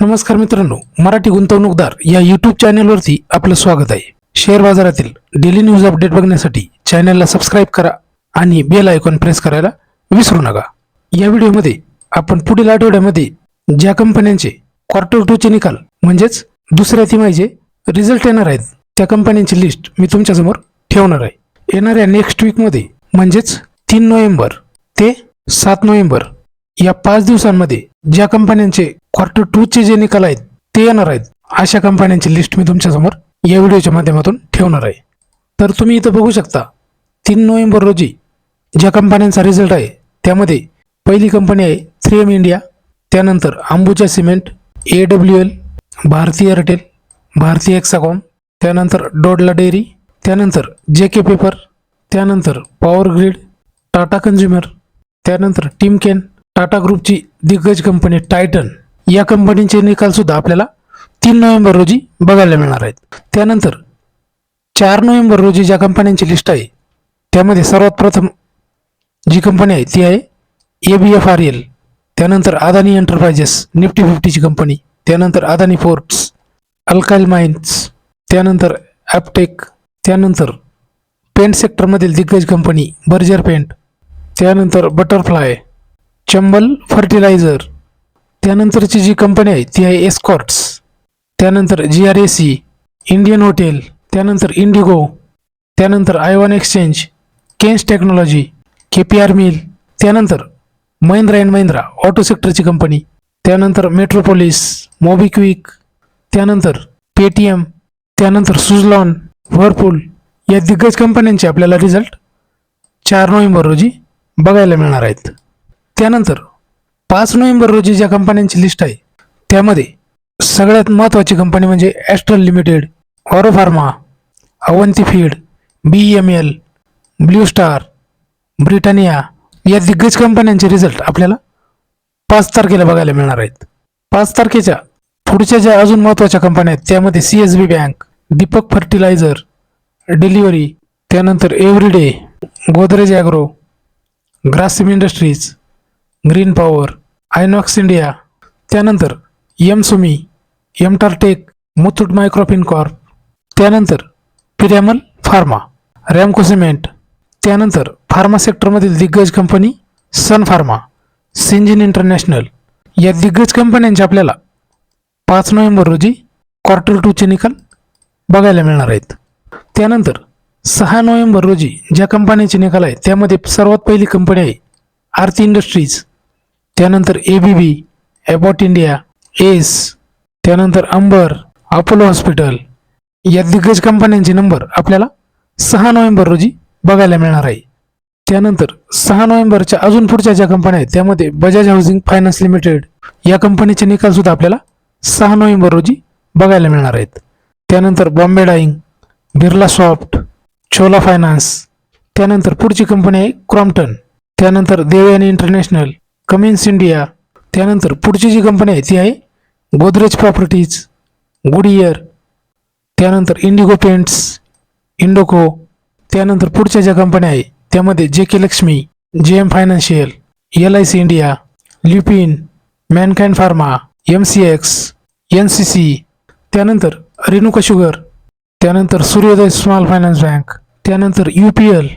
नमस्कार मित्रांनो मराठी गुंतवणूकदार या यूट्यूब चॅनलवरती आपलं स्वागत आहे. शेअर बाजारातील डेली न्यूज अपडेट बघण्यासाठी चॅनलला सबस्क्राईब करा आणि बेल आयकॉन प्रेस करायला विसरू नका. या व्हिडिओमध्ये आपण पुढील आठवड्यामध्ये ज्या कंपन्यांचे क्वार्टर टूचे निकाल म्हणजेच दुसऱ्या तिमाहीचे रिझल्ट येणार आहेत त्या कंपन्यांची लिस्ट मी तुमच्यासमोर ठेवणार आहे. येणाऱ्या नेक्स्ट वीकमध्ये म्हणजेच तीन नोव्हेंबर ते सात नोव्हेंबर या पाच दिवसांमध्ये ज्या कंपन्यांचे क्वार्टर टू चे जे निकाल आहेत ते येणार आहेत. अशा कंपन्यांची लिस्ट मी तुमच्यासमोर या व्हिडिओच्या माध्यमातून ठेवणार आहे. तर तुम्ही इथं बघू शकता तीन नोव्हेंबर रोजी ज्या कंपन्यांचा रिझल्ट आहे त्यामध्ये पहिली कंपनी आहे थ्री एम इंडिया त्यानंतर Ambuja cement A W L Bharti Airtel Bharti Exicom त्यानंतर डोडला डेअरी त्यानंतर जे के पेपर त्यानंतर पॉवर ग्रीड टाटा कन्झ्युमर त्यानंतर टिमकेन टाटा ग्रुपची दिग्गज कंपनी टायटन या कंपनीचे निकाल सुद्धा आपल्याला तीन नोव्हेंबर रोजी बघायला मिळणार आहेत. त्यानंतर चार नोव्हेंबर रोजी ज्या कंपन्यांची लिस्ट आहे त्यामध्ये सर्वात प्रथम जी कंपनी आहे ती आहे A B F R L त्यानंतर अदानी एंटरप्राइजेस निफ्टी फिफ्टीची कंपनी त्यानंतर अदानी फोर्ट्स अल्काईल माइन्स त्यानंतर ॲपटेक त्यानंतर पेंट सेक्टरमधील दिग्गज कंपनी बर्जर पेंट त्यानंतर बटरफ्लाय चंबल फर्टिलायझर त्यानंतरची जी कंपनी आहे ती आहे एस्कॉर्ट्स त्यानंतर G R A C Indian hotel त्यानंतर इंडिगो त्यानंतर ion exchange Kaynes technology K P R mill त्यानंतर महिंद्रा अँड महिंद्रा ऑटो सेक्टरची कंपनी त्यानंतर मेट्रोपोलिस मोबिक्विक त्यानंतर पेटीएम त्यानंतर सुझलॉन व्हरपूल या दिग्गज कंपन्यांचे आपल्याला रिझल्ट चार नोव्हेंबर रोजी बघायला मिळणार आहेत. त्यानंतर पाच नोव्हेंबर रोजी ज्या कंपन्यांची लिस्ट आहे त्यामध्ये सगळ्यात महत्त्वाची कंपनी म्हणजे Astral limited Auro pharma Avanti feed B M L blue star Britannia या दिग्गज कंपन्यांचे रिझल्ट आपल्याला पाच तारखेला बघायला मिळणार आहेत. पाच तारखेच्या पुढच्या ज्या अजून महत्त्वाच्या कंपन्या आहेत त्यामध्ये C S B bank Deepak fertilizer Delhivery त्यानंतर everyday Godrej agro Grasim industries green power Inox India त्यानंतर M Sumi MTAR tech Muthoot microfin corp त्यानंतर पिरॅमल फार्मा रॅमको सिमेंट त्यानंतर फार्मा सेक्टरमधील दिग्गज company sun pharma Syngene international. या दिग्गज कंपन्यांचे आपल्याला पाच नोव्हेंबर रोजी क्वार्टर टूचे निकाल बघायला मिळणार आहेत. त्यानंतर सहा नोव्हेंबर रोजी ज्या कंपन्यांचे निकाल आहेत त्यामध्ये सर्वात पहिली कंपनी आहे आरती इंडस्ट्रीज. त्यानंतर A B B ॲबॉट India S त्यानंतर अंबर अपोलो हॉस्पिटल या दिग्गज कंपन्यांचे नंबर आपल्याला सहा नोव्हेंबर रोजी बघायला मिळणार आहे. त्यानंतर सहा नोव्हेंबरच्या अजून पुढच्या ज्या कंपन्या आहेत त्यामध्ये बजाज हाऊसिंग फायनान्स लिमिटेड या कंपनीचे निकाल सुद्धा आपल्याला सहा नोव्हेंबर रोजी बघायला मिळणार आहेत. त्यानंतर Bombay dyeing Birla soft Chola finance त्यानंतर पुढची कंपनी आहे क्रॉम्प्टन त्यानंतर देवयानी इंटरनॅशनल कमिन्स इंडिया त्यानंतर पुढची जी कंपनी आहे ती आहे गोदरेज प्रॉपर्टीज गुडियर त्यानंतर इंडिगो पेंट्स इंडोको त्यानंतर पुढच्या ज्या कंपन्या आहे त्यामध्ये J K Lakshmi J M financial L I C India Lupin Mankind pharma M C X N C C त्यानंतर रेणुका शुगर त्यानंतर सूर्योदय स्मॉल फायनान्स बँक त्यानंतर यू पी एल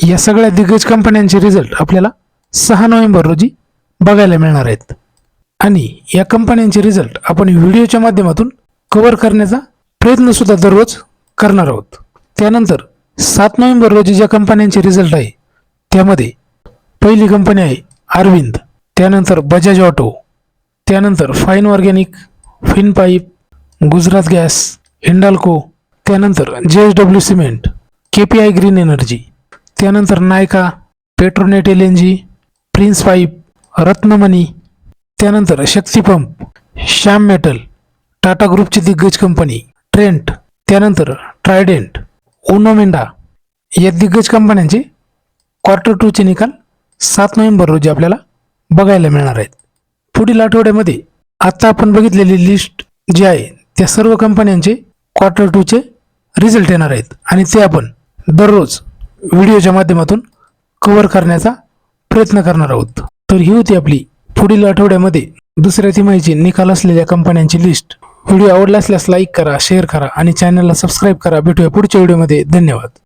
या सगळ्या दिग्गज कंपन्यांचे रिझल्ट आपल्याला सहा नोव्हेंबर रोजी बघायला मिळणार आहेत. आणि या कंपन्यांचे रिझल्ट आपण व्हिडिओच्या माध्यमातून कव्हर करण्याचा प्रयत्नसुद्धा दररोज करणार आहोत. त्यानंतर सात नोव्हेंबर रोजी ज्या कंपन्यांचे रिझल्ट आहे त्यामध्ये पहिली कंपनी आहे अरविंद त्यानंतर बजाज ऑटो त्यानंतर fine organic fin pipe Gujarat gas Hindalco त्यानंतर J S W cement K P I green energy त्यानंतर Nykaa Petronet L N G Prince pipe Ratnamani त्यानंतर शक्तीपंप श्याम मेटल टाटा ग्रुपची दिग्गज कंपनी ट्रेंट त्यानंतर ट्रायडेंट ओनोमेंडा या दिग्गज कंपन्यांचे क्वार्टर टूचे निकाल सात नोव्हेंबर रोजी आपल्याला बघायला मिळणार आहेत. पुढील आठवड्यामध्ये आत्ता आपण बघितलेली लिस्ट जी आहे त्या सर्व कंपन्यांचे क्वार्टर टूचे रिझल्ट येणार आहेत आणि ते आपण दररोज व्हिडिओच्या माध्यमातून कव्हर करण्याचा प्रयत्न करणार आहोत. तर ही होती आपली पुढील आठवड्यामध्ये. दुसऱ्या तिमाहीची निकाल असलेल्या कंपन्यांची लिस्ट व्हिडिओ आवडला असल्यास लाईक करा शेअर करा आणि चॅनलला सबस्क्राईब करा. भेटूया पुढच्या व्हिडिओमध्ये. धन्यवाद.